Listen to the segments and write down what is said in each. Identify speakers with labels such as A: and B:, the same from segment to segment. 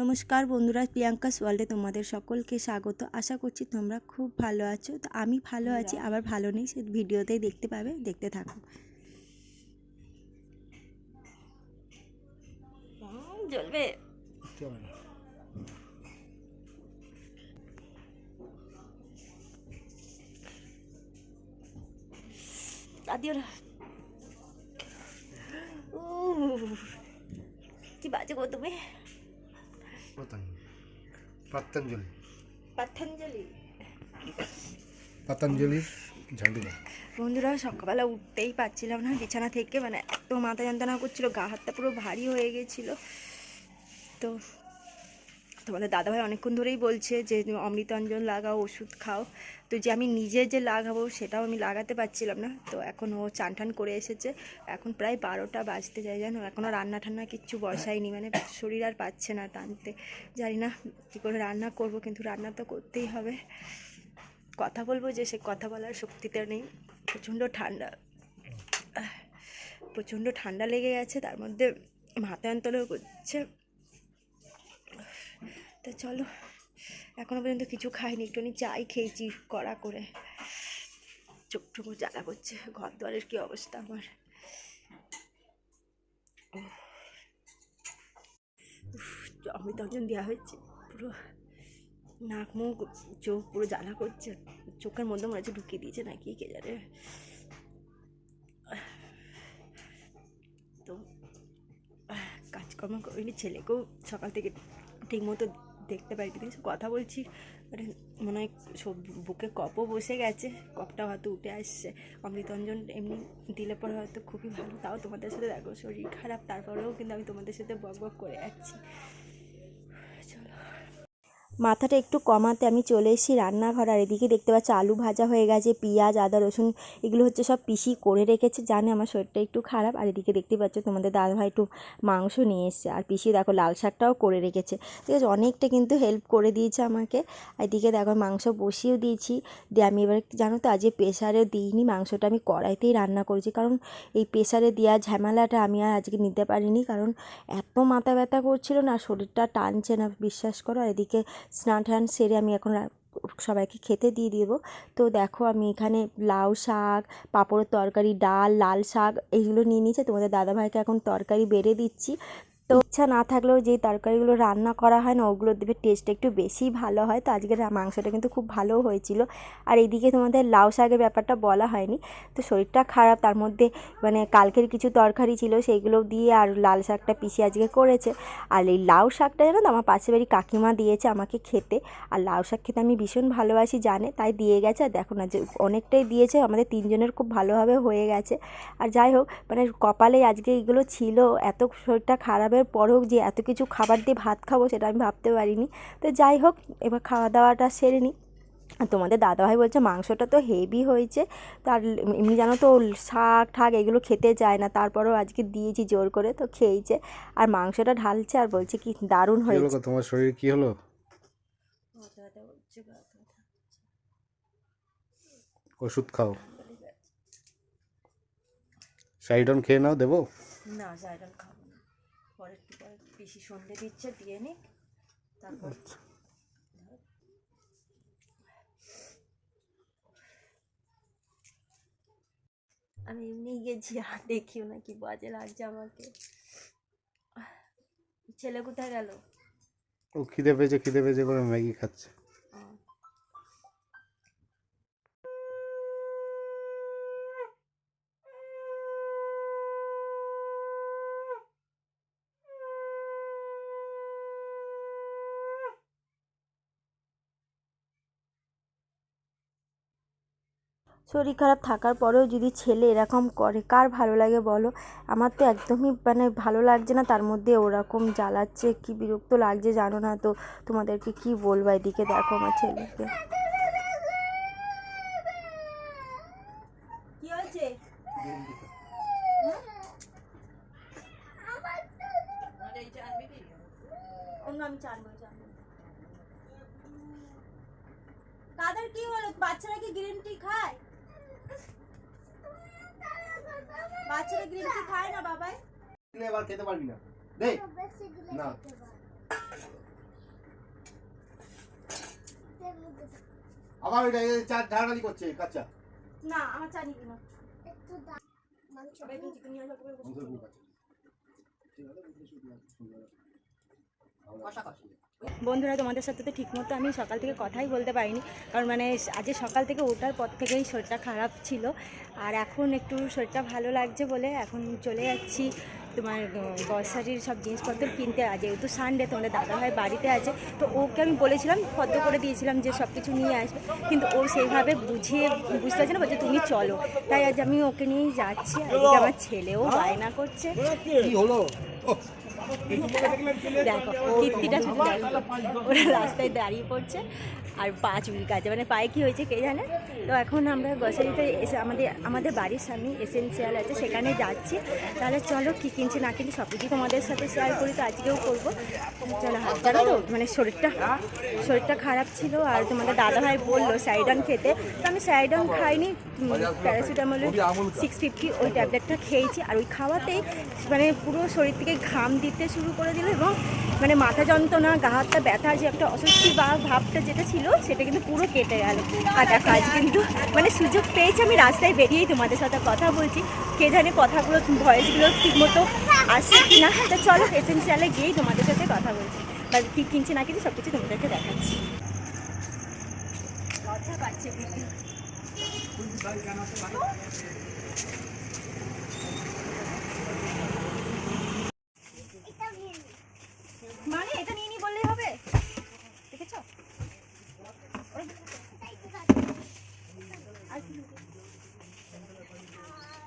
A: নমস্কার বন্ধুরা প্রিয়াঙ্কাস ওয়ার্ল্ডে তোমাদের সকলকে স্বাগত। আশা করছি তোমরা খুব ভালো আছো। তো আমি ভালো আছি আবার ভালো নেই সে ভিডিওতেই দেখতে পাবে দেখতে থাকো। জ্বলবে। কি বাজে গো তুমি।
B: পতঞ্জলি পতঞ্জলি
A: বন্ধুরা সকালবেলা উঠতেই পারছিলাম না বিছানা থেকে মানে এত মাথা যন্ত্রণা করছিল গা হাতটা পুরো ভারী হয়ে গেছিল। তো তোমাদের দাদাভাই অনেকক্ষণ ধরেই বলছে যে, অমৃতাঞ্জন লাগাও, ওষুধ খাও। তো যে আমি নিজে যে লাগাবো, সেটাও আমি লাগাতে পারছিলাম না। তো এখন ও চান টান করে এসেছে। এখন প্রায় বারোটা বাজতে যায়, জানো? এখনও রান্না টান্না কিচ্ছু বসায়নি। মানে শরীর আর পাচ্ছে না টানতে। জানি না কী করে রান্না করব, কিন্তু রান্না তো করতেই হবে। কথা বলব যে, সে কথা বলার শক্তিটা নেই। প্রচণ্ড ঠান্ডা। প্রচণ্ড ঠান্ডা লেগে গেছে। তার মধ্যে মাথা অন্তলেও করছে তা চলো এখনও পর্যন্ত কিছু খাইনি একটুখানি চাই খেয়েছি কড়া করে। চোখ টোক জ্বালা করছে ঘর দুয়ারের কী অবস্থা আমার? উফ, অমৃতাঞ্জন দেওয়া হয়েছে পুরো নাক মুখ চোখ পুরো জ্বালা করছে চোখের মধ্যে মনে হচ্ছে ঢুকিয়ে দিয়েছে নাকি কে জানে? তো কাজকর্ম করিনি ছেলেকেও সকাল থেকে ঠিক মতো দেখতে পাই কিছু কথা বলছি। মানে মনে হয় সব বুকে কপও বসে গেছে, কপটা হয়তো উঠে আসছে। অমৃতঞ্জন এমনি দিলে পরে হয়তো খুবই ভালো, তাও তোমাদের সাথে দেখো, শরীর খারাপ, তারপরেও কিন্তু আমি তোমাদের সাথে বক বক করে যাচ্ছি। মাথাটা একটু কমাতে আমি চলে এসেছি রান্নাঘর, আর এদিকে দেখতে পাচ্ছি আলু ভাজা হয়ে গেছে, পেঁয়াজ, আদা, রসুন, এগুলো হচ্ছে সব পিসি করে রেখেছে, জানে আমার শরীরটা একটু খারাপ। আর এদিকে দেখতে পাচ্ছ তোমাদের দাদাভাই একটু মাংস নিয়ে এসছে, আর পিসি দেখো লাল শাকটাও করে রেখেছে। ঠিক আছে, অনেকটা কিন্তু হেল্প করে দিয়েছে আমাকে। এদিকে দেখো মাংস বসিয়েও দিয়েছি। দিয়ে আমি এবার জানো তো, আজকে প্রেশারে দিইনি, মাংসটা আমি কড়াইতেই রান্না করেছি। কারণ এই প্রেশারে দেওয়া ঝামেলাটা আমি আর আজকে নিতে পারিনি, কারণ এত মাথা ব্যথা করছিল না, শরীরটা টানছে না, বিশ্বাস করো। আর এদিকে স্নান টান সেরে আমি এখন সবাইকে খেতে দিয়ে দেব। তো দেখো আমি এখানে লাউ শাক, পাঁপড়ের তরকারি, ডাল, লাল শাক, এইগুলো নিয়ে নিয়েছে। তোমাদের দাদাভাইকে এখন তরকারি বেড়ে দিচ্ছি। তো ইচ্ছা না থাকলেও যেই তরকারিগুলো রান্না করা হয় না, ওগুলো দেবে টেস্ট একটু বেশি ভালো হয়। তো আজকের মাংসটা কিন্তু খুব ভালো হয়েছিল। আর এইদিকে তোমাদের লাউ শাকের ব্যাপারটা বলা হয়নি। তো শরীরটা খারাপ, তার মধ্যে মানে কালকের কিছু তরকারি ছিল, সেইগুলো দিয়ে আর লাল শাকটা পিসি আজকে করেছে। আর এই লাউ শাকটা জানো তো, আমার পাশের বাড়ি কাকিমা দিয়েছে আমাকে খেতে। আর লাউ শাক খেতে আমি ভীষণ ভালোবাসি, জানে? তাই দিয়ে গেছে। আর দেখো না যে অনেকটাই দিয়েছে, আমাদের তিনজনের খুব ভালোভাবে হয়ে গেছে। আর যাই হোক মানে কপালে আজকে এগুলো ছিল, এত শরীরটা খারাপের পরেও যে এত কিছু খাবার দিয়ে ভাত খাব সেটা আমি ভাবতে পারিনি। তো যাই হোক এবার খাওয়া দাওয়াটা সেরে নিই আর তোমাদের দাদাভাই বলছে মাংসটা তো হেভি হয়েছে। তার এমনি জানো তো শাক ঠাক এগুলো খেতে চায় না। তারপরেও আজকে দিয়েছি জোর করে তো খেয়েছে। আর মাংসটা ঢালছে আর বলছে কি দারুণ হয়েছে।
B: তোমার শরীর কি হলো? ওষুধ খাও। সাইডন খেয়ে নাও দেবো?
A: না জায়গাল খাব না। পরে একটু পরে বেশি সন্ধে দিচ্ছে দিয়ে নিক তারপর আমি এমনি গেছি আর দেখিও না কি বাজে লাগছে আমাকে। ছেলে কোথায় গেল?
B: ও খিদে পেয়েছে খিদে পেয়েছে করে ম্যাগি খাচ্ছে।
A: শরীর খারাপ থাকার পরেও যদি ছেলে এরকম করে, কার ভালো লাগে বলো? আমার তো একদমই মানে ভালো লাগছে না, তার মধ্যে ওরকম জ্বালাচ্ছে, কি বিরক্ত লাগছে জানো না তো। তোমাদেরকে কি বলব এদিকে দেখো আমার ছেলেকে। কাদের কি বাচ্চারা কি গ্রিন টি খায়? বাচ্চারা গ্রিন টি খায় না বাবাই।
B: এবার খেতে পারবি না। দে। না। আবার ওইটা চার ঢাড়ালি করছে কাঁচা।
A: না আমার চা নিবি না।
C: একটু দাম
A: সবাই কিন্তু নিয়ে আসবে
B: কষা কষা।
A: বন্ধুরা, তোমাদের সাথে তো ঠিকমতো আমি সকাল থেকে কথাই বলতে পারিনি। কারণ মানে আজকে সকাল থেকে ওঠার পর থেকেই শরীরটা খারাপ ছিল। আর এখন একটু শরীরটা ভালো লাগছে বলে এখন চলে যাচ্ছি তোমার গ্রসারির সব জিনিসপত্র কিনতে। আজ যেহেতু সানডে তোমাদের দাদা দাদাভাই বাড়িতে আছে, তো ওকে আমি বলেছিলাম ফদ্দ করে দিয়েছিলাম যে সব কিছু নিয়ে আসবে। কিন্তু ও সেইভাবে বুঝিয়ে, বুঝতে পারছে না, বলছে তুমি চলো। তাই আজ আমি ওকে নিয়েই যাচ্ছি। আর আমার ছেলেও বায়না করছে। দেখো, কীর্তিটা শুধু ওরা রাস্তায় দাঁড়িয়ে পড়ছে আর পা চুলকাচ্ছে মানে পায়ে কী হয়েছে কে জানে? তো এখন আমরা গ্রসারিতে এসে আমাদের আমাদের বাড়ির সামনে এসেন্সিয়াল আছে, সেখানে যাচ্ছি। তাহলে চলো কী কিনছি না কিনছি সব কিছু তোমাদের সাথে শেয়ার করি, তো আজকেও করব। চলো হাত জানো তো মানে শরীরটা শরীরটা খারাপ ছিল আর তোমাদের দাদাভাই বলল সাইডন খেতে। তো আমি সাইডন খাইনি প্যারাসিটামলের সিক্স ফিফটি ওই ট্যাবলেটটা খেয়েছি। আর ওই খাওয়াতেই মানে পুরো শরীর থেকে ঘাম দিতে। শুরু করে দিল এবং মানে মাথা যন্ত্রণা, গা হাতটা ব্যথা যে একটা অস্বস্তি বা ভাবটা যেটা ছিল, সেটা কিন্তু পুরো কেটে গেল। আর দেখো, আজ কিন্তু মানে সুযোগ পেয়েছি, আমি রাস্তায় বেরিয়েই তোমাদের সাথে কথা বলছি। কে জানে কথাগুলো, ভয়েসগুলো ঠিকমতো আসছে কি না তো চলো এসেন্সিয়ালে গিয়েই তোমাদের সাথে কথা বলছি। বা কী কিনছি না কিনছি সব কিছু তোমাদেরকে দেখাচ্ছি। লজ্জা পাচ্ছে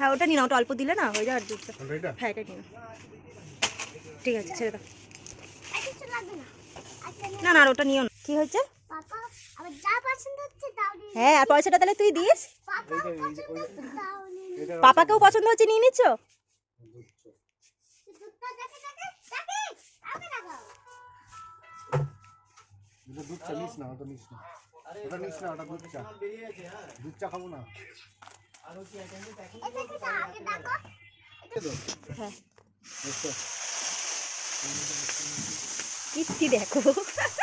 A: হ্যাঁ ওটা নিন ওটা অল্প দিলে না হয়ে যাওয়ার দুধটা হ্যাঁ এটা নিন ঠিক আছে ছেড়ে দাও।
C: না। না
A: ওটা নিও না। কি হয়েছে। হ্যাঁ আর পয়সাটা তাহলে তুই দিস। পাপাকেও পছন্দ হচ্ছে নিয়ে নিচ্ছ?
B: দুধ চা নিস না ওটা নিস না। ওটা নিস না ওটা দুধ চা। দুধ চা খাব না।
C: দেখে
A: হ্যাঁ? কীর্তি দেখো।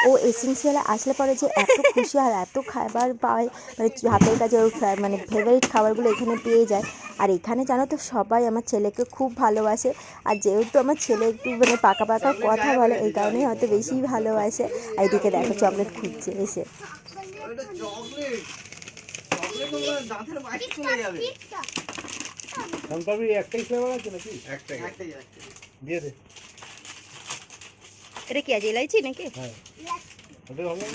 A: ও এসেন্সিয়ালে আসলে পরে যে এত খুশি আর এত খাবার পায় মানে হাতের কাছে ওর মানে ফেভারিট খাবারগুলো এখানে পেয়ে যায়। আর এখানে জানো তো সবাই আমার ছেলেকে খুব ভালোবাসে। আর যেহেতু আমার ছেলে একটু মানে পাকা পাকা কথা বলে এই কারণেই হয়তো বেশি ভালোবাসে। আর এদিকে দেখো চকলেট খুঁজছে এসে।
C: টিপটা
B: শঙ্করবি একটাই ফ্লেভার আছে নাকি একটাই দিয়ে দে
A: এটা কি আছে এলাইচি নাকি
B: হ্যাঁ ওটা হবে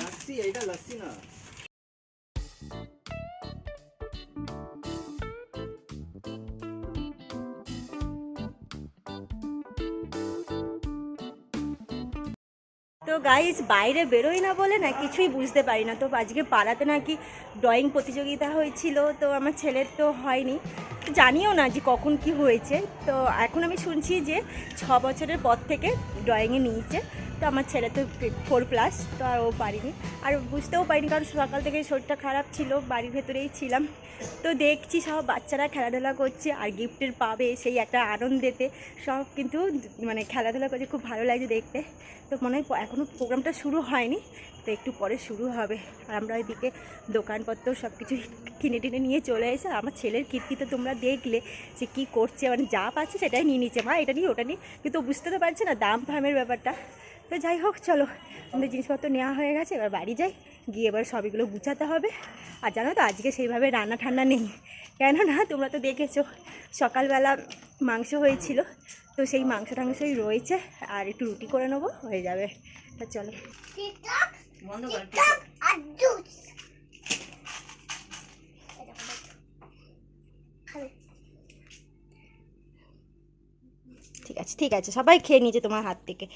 B: না
A: তো গাইস বাইরে বেরোই না বলে না, কিছুই বুঝতে পারি না। তো আজকে পাড়াতে নাকি ড্রয়িং প্রতিযোগিতা হয়েছিল, তো আমার ছেলের তো হয়নি। জানিও না যে কখন কি হয়েছে। তো এখন আমি শুনছি যে ছ বছরের পর থেকে ড্রয়িংয়ে নিয়েছে। তো আমার ছেলে তো ফোর প্লাস তো আর ও পারিনি। আর বুঝতেও পারিনি, কারণ সকাল থেকে শরীরটা খারাপ ছিল, বাড়ির ভেতরেই ছিলাম। তো দেখছি সব বাচ্চারা খেলাধুলা করছে, আর গিফটের পাবে সেই একটা আনন্দেতে। সব কিন্তু মানে খেলাধুলা করছে, খুব ভালো লাগছে দেখতে। তো মনে হয় এখনও প্রোগ্রামটা শুরু হয়নি, তো একটু পরে শুরু হবে। আর আমরা ওইদিকে দোকানপত্র সব কিছু কিনে টিনে নিয়ে চলে এসে আমার ছেলের কীর্তি তো তোমরা দেখলে, যে কী করছে মানে যা পাচ্ছে সেটাই নিয়ে নিচ্ছে। মা, এটা নিয়ে, ওটা নিয়ে, কিন্তু বুঝতে তো পারছে না দাম ফামের ব্যাপারটা। তো যাই হোক চলো। আমাদের জিনিসপত্র নেওয়া হয়ে গেছে এবার বাড়ি যাই। গিয়ে এবার সবগুলো গুছাতে হবে। আর জানো তো আজকে সেইভাবে রান্না ঠান্না নেই। কেননা তোমরা তো দেখেছ সকালবেলা মাংস হয়েছিল। তো সেই মাংস টাংসই রয়েছে আর একটু রুটি করে নেব হয়ে যাবে। তা চলো। ঠিক আছে ঠিক আছে। সবাই খেয়ে নিয়েছে তোমার হাত থেকে।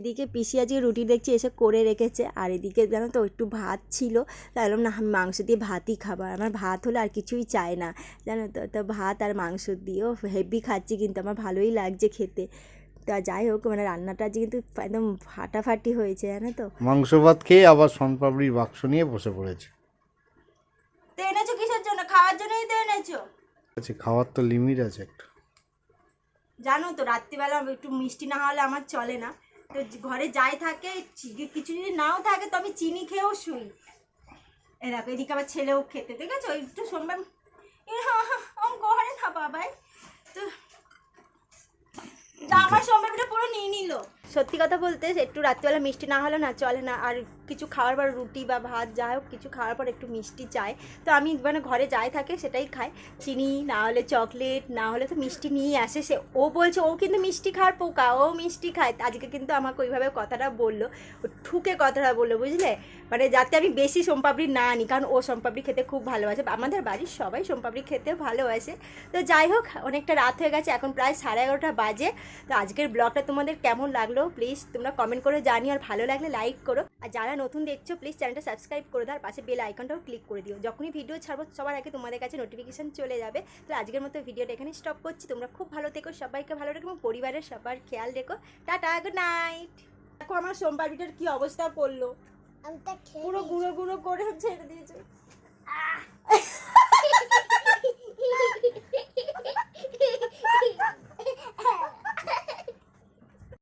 A: এদিকে পিসি আজকে রুটি দেখছি এসে করে রেখেছে। আর এদিকে জানো তো একটু ভাত ছিল তাহলে না আমি মাংস দিয়ে ভাতই খাবার আমার ভাত হলে আর কিছুই চাই না জানো তো? তো ভাত আর মাংস দিয়েও হেভি খাচ্ছি কিন্তু আমার ভালোই লাগছে খেতে। তা যাই হোক মানে রান্নাটা আজকে কিন্তু একদম ফাটাফাটি হয়েছে জানো তো?
B: মাংস ভাত খেয়ে আবার সনপাপড়ির বাক্স নিয়ে বসে পড়েছে।
A: তো এনেছো কিসের জন্য? খাওয়ার জন্যই তো এনেছো।
B: আছে খাওয়ার তো লিমিট আছে একটা।
A: জানো তো রাত্রিবেলা একটু মিষ্টি না হলে আমার চলে না। তো ঘরে যাই থাকে কিছু যদি নাও থাকে, তো আমি চিনি খেয়েও শুই। এ দেখো এদিকে আবার ছেলেও খেতে, ঠিক আছে? ওই একটু সোমবার ওম করে না বাবাই। তা আমার সোমবার পুরো নিয়ে নিল। সত্যি কথা বলতে একটু রাত্রিবেলা মিষ্টি না হলে না চলে না। আর কিছু খাওয়ার পর রুটি বা ভাত যাই হোক কিছু খাওয়ার পর একটু মিষ্টি চাই তো আমি মানে ঘরে যাই থাকে সেটাই খাই। চিনি, না হলে চকলেট, না হলে তো মিষ্টি নিয়ে আসে সে। ও বলছে, ও কিন্তু মিষ্টি খাওয়ার পোকা, ও মিষ্টি খায়। আজকে কিন্তু আমাকে ওইভাবে কথাটা বলল। ও ঠুকে কথাটা বলল, বুঝলে? মানে যাতে আমি বেশি সোমপাপড়ি না আনি, কারণ ও সোমপাপড়ি খেতে খুব ভালোবাসে। আমাদের বাড়ির সবাই সোমপাপড়ি খেতে ভালোবাসে। তো যাই হোক, অনেকটা রাত হয়ে গেছে, এখন প্রায় সাড়ে এগারোটা বাজে। তো আজকের ব্লগটা তোমাদের কেমন লাগল করো প্লিজ তোমরা কমেন্ট করে জানি আর ভালো লাগলে লাইক করো। আর যারা নতুন দেখছ প্লিজ চ্যানেলটা সাবস্ক্রাইব করে দাও আর পাশে বেল আইকনটাও ক্লিক করে দিও। যখনই ভিডিও ছাড়বো সবার আগে তোমাদের কাছে নোটিফিকেশান চলে যাবে। তো আজকের মতো ভিডিওটা এখানে স্টপ করছি। তোমরা খুব ভালো থেকো সবাইকে ভালো রেখো এবং পরিবারের সবার খেয়াল রেখো। টাটা গুড নাইট দেখো আমার সোমবার ভিডিওর কী অবস্থা পড়ল। পুরো গুঁড়ো গুঁড়ো করে ছেড়ে দিয়েছে।